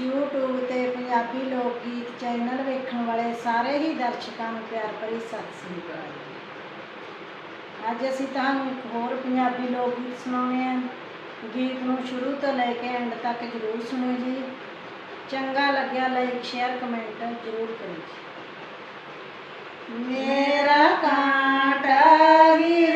YouTube ਤੇ ਪੰਜਾਬੀ ਲੋਕ ਗੀਤ ਚੈਨਲ ਵੇਖਣ ਵਾਲੇ ਸਾਰੇ ਹੀ ਦਰਸ਼ਕਾਂ ਨੂੰ ਪਿਆਰ ਭਰੀ ਸਤਿ ਸ੍ਰੀ ਅਕਾਲ। ਅੱਜ ਅਸੀਂ ਤੁਹਾਨੂੰ ਇੱਕ ਹੋਰ ਪੰਜਾਬੀ ਲੋਕ ਗੀਤ ਸੁਣਾਉਣੇ ਆ ਗੀਤ ਨੂੰ ਸ਼ੁਰੂ ਤੋਂ ਲੈ ਕੇ ਐਂਡ ਤੱਕ ਜ਼ਰੂਰ ਸੁਣਿਓ ਜੀ। ਚੰਗਾ ਲੱਗਿਆ ਲਾਈਕ ਸ਼ੇਅਰ ਕਮੈਂਟ ਜ਼ਰੂਰ ਕਰਿਓ ਜੀ। ਮੇਰਾ ਕਾਂਟਾ ਗਿਰ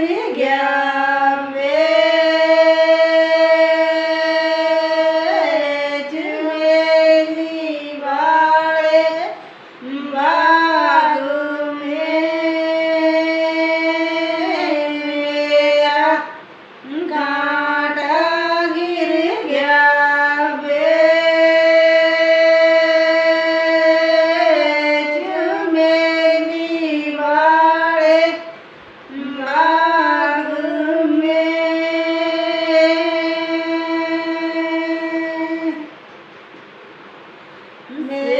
ਮੇਰੀ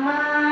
Mama.